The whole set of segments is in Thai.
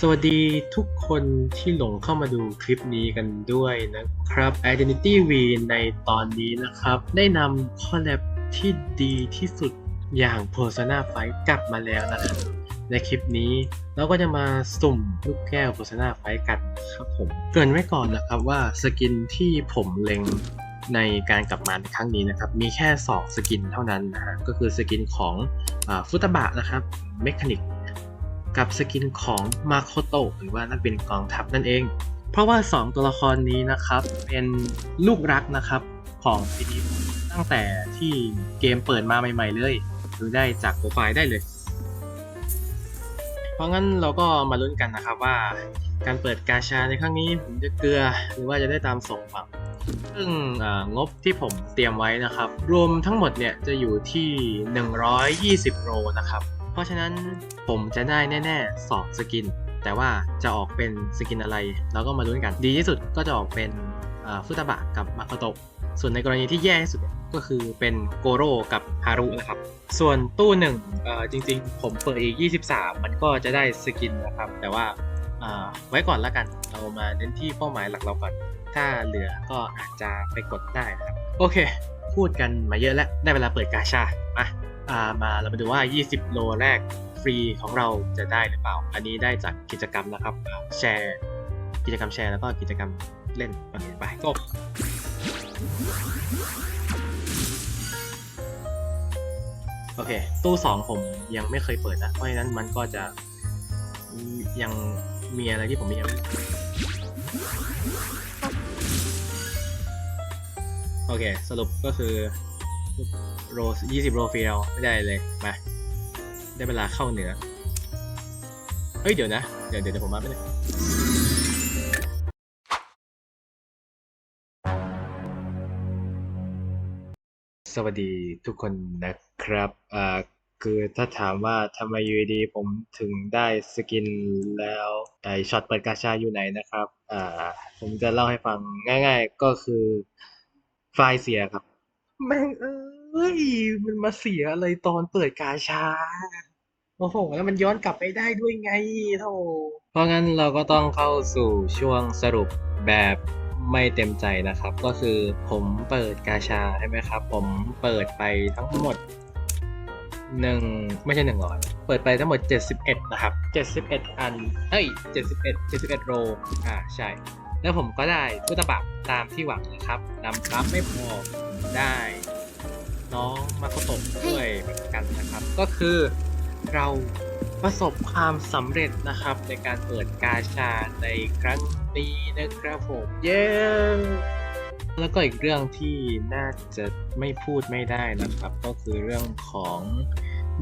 สวัสดีทุกคนที่หลงเข้ามาดูคลิปนี้กันด้วยนะครับ Identity V ในตอนนี้นะครับ ได้นำคอลแลบที่ดีที่สุดอย่าง Persona 5 กลับมาแล้วนะครับในคลิปนี้เราก็จะมาสุ่มลูกแก้ว Persona 5 กันครับผม เกริ่นไว้ก่อนนะครับว่าสกินที่ผมเล็งในการกลับมาในครั้งนี้นะครับ มีแค่ 2 สกินเท่านั้นนะฮะก็คือสกินของฟุตบะนะครับเมคานิก กับสกินของมาโคโตะหรือว่านักบินกองทัพนั่นเอง เพราะว่า 2 ตัวละครนี้นะครับ เป็นลูกรักนะครับของซีรีตั้งแต่ที่เกมเปิดมาใหม่ ๆ เลยดูได้จากโปรไฟล์ได้เลย เพราะงั้นเราก็มาลุ้นกันนะครับว่าการเปิดกาชาในครั้งนี้ผมจะเกลือหรือว่าจะได้ตามส่งฝั่งซึ่งงบที่ผมเตรียมไว้นะครับ รวมทั้งหมดเนี่ยจะอยู่ที่ 120 โรนะครับ เพราะฉะนั้นผมจะได้แน่ๆ2สกิน แต่ว่าจะออกเป็นสกินอะไร เราก็มาลุ้นกัน ดีที่สุดก็จะออกเป็นฟุตาบะกับมาโคโตะส่วนในกรณีที่แย่ที่สุดก็คือเป็นโกโร่กับฮารุนะครับ ส่วนตู้หนึ่งจริงๆ ผมเปิดอีก 23 มันก็จะได้สกินนะครับ แต่ว่าไว้ก่อนละกัน เรามาเน้นที่เป้าหมายหลักเราก่อน ถ้าเหลือก็อาจจะไปกดได้นะครับ โอเค พูดกันมาเยอะแล้ว ได้เวลาเปิดกาชามา มาเรามาดูว่า 20 โลแรกฟรีของเราจะได้หรือเปล่า อันนี้ได้จากกิจกรรมนะครับแชร์กิจกรรมแชร์แล้วก็กิจกรรมเล่นโอเคไปก็โอเค ตู้สองผมยังไม่เคยเปิดนะ เพราะฉะนั้นมันก็จะยังมีอะไรที่ผมยังโอเค สรุปก็คือ โรยี่สิบโรเฟียลไม่ได้เลย มา ได้เวลาเข้าเหนือ เฮ้ย เดี๋ยวนะ เดี๋ยวเดี๋ยวผมมาไปเลยสวัสดีทุกคนนะครับอ่าคือถ้าถามว่าทำไมยูดีผมถึงได้สกินแล้วไอช็อตเปิดกาชาอยู่ไหนนะครับอ่าผมจะเล่าให้ฟังง่ายๆก็คือไฟล์เสียครับ แม่งเอ้ ย มันมาเสียอะไรตอนเปิดกาชา โอ้โห แล้วมันย้อนกลับไปได้ด้วยไงโธ่เพราะงั้นเราก็ต้องเข้าสู่ช่วงสรุปแบบไม่เต็มใจนะครับ ก็คือผมเปิดกาชาใช่ไหมครับ ผมเปิดไปทั้งหมดหนึ่งไม่ใช่หนึ่งร้อยเปิดไปทั้งหมด 71 นะครับ 71 อัน เอ้ย 71 71 โรอ่าใช่ แล้วผมก็ได้พุตบะตามที่หวังนะครับนำครับไม่พอได้ น้องมาโคโตะด้วยเหมือนกันนะครับ ก็คือเราประสบความสำเร็จนะครับ ในการเปิดกาชาในครั้งนี้นะครับผมเย้ แล้วก็อีกเรื่องที่น่าจะไม่พูดไม่ได้นะครับ ก็คือเรื่องของ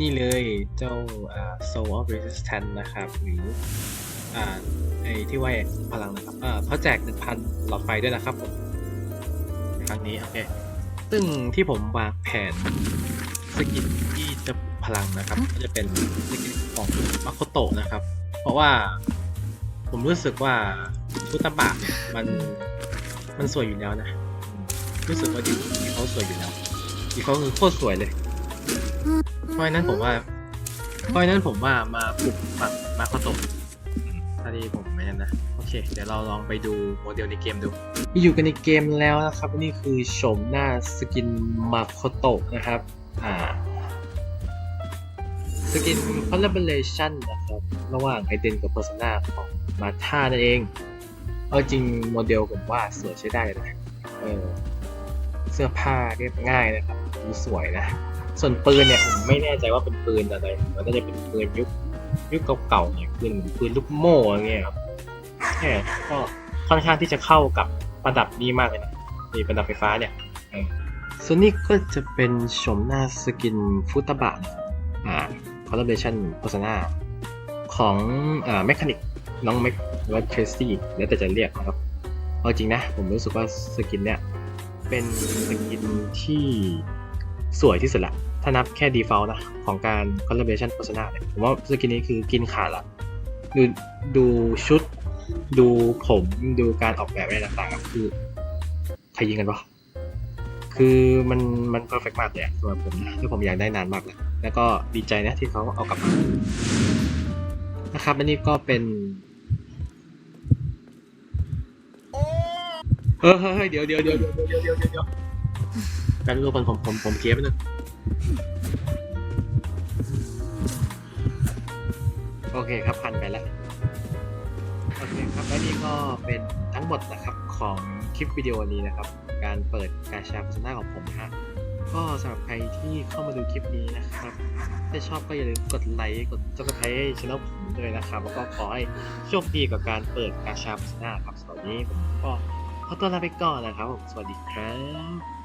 นี่เลยเจ้าอ่า Soul of Resistance นะครับ หรืออ่าไอที่ว่าพลังนะครับอ่าเขาแจก 1,000 หลอดไฟด้วยนะครับผมในครั้งนี้ โอเค ซึ่งที่ผมวางแผนสกินที่จะปลุกพลังนะครับ ก็จะเป็นสกินของมาโคโตะนะครับ เพราะว่าผมรู้สึกว่าชุตบะเนี่ยมันมันสวยอยู่แล้วนะอืมรู้สึกว่าดีดีเขาสวยอยู่แล้วดีเขาคือโคตรสวยเลย เพราะฉะนั้นผมว่า เพราะฉะนั้นผมว่ามาปลุกฝั่งมาโคโตะอืมถ้าที่ผมไม่นั่นนะโอ เค เดี๋ยวเราลองไปดูโมเดลในเกมดูอยู่กันในเกมแล้วนะครับ นี่คือโฉมหน้าสกินมาโคโตะนะครับ อ่า สกิน collaboration นะครับ ระหว่างไอเดนกับ Persona ของมาท่านั่นเอง เอาจริงโมเดลผมว่าสวยใช้ได้เลยนะเออเสื้อผ้าเรียบง่ายนะครับดูสวยนะ ส่วนปืนเนี่ยผมไม่แน่ใจว่าเป็นปืนอะไรมันน่าจะเป็นปืนยุคยุคเก่าๆเนี่ยปืนเหมือนปืนลูกโม่อะไรเงี้ยครับ แค่ก็ค่อนข้างที่จะเข้ากับประดับนี้มากเลยนะนี่ประดับไฟฟ้าเนี่ยส่วนนี้ก็จะเป็นโฉมหน้าสกินฟุตบะนะอ่า collaboration persona ของอ่า mechanic น้อง Mac หรือว่า Tracy แล้วแต่จะเรียกนะครับเอาจริงนะ ผมรู้สึกว่าสกินเนี่ยเป็นสกินที่สวยที่สุดละ ถ้านับแค่ default นะ ของการ collaboration persona เนี่ยผมว่าสกินนี้คือกินขาดละ ดูดูชุด ดูผมดูการออกแบบอะไรต่างๆครับคือใครยิงกันวะคือมันมันเพอร์เฟกมากเลยสำหรับผมนะที่ผมอยากได้นานมากเลยแล้วก็ดีใจนะที่เขาเอากลับมานะครับอันนี้ก็เป็นเฮ้ยเดี๋ยวเดี๋ยวเดี๋ยวเดี๋ยวเดี๋ยวเดี๋ยวเดี๋ยวการรวบรวผมผมผมเคลียร์ไปหนึ่งโอเคครับพันไปแล้ว โอเคครับและนี่ก็เป็นทั้งหมดนะครับของคลิปวิดีโอนี้นะครับ การเปิดกาชาโฆษณาของผมนะฮะก็สำหรับใครที่เข้ามาดูคลิปนี้นะครับ ถ้าชอบก็อย่าลืมกดไลค์กดซับสไครต์ช่องผมด้วยนะครับ แล้วก็ขอให้โชคดีกับการเปิดกาชาโฆษณาครับสำหรับวันนี้ผมก็ขอตัวลาไปก่อนนะครับผมสวัสดีครับ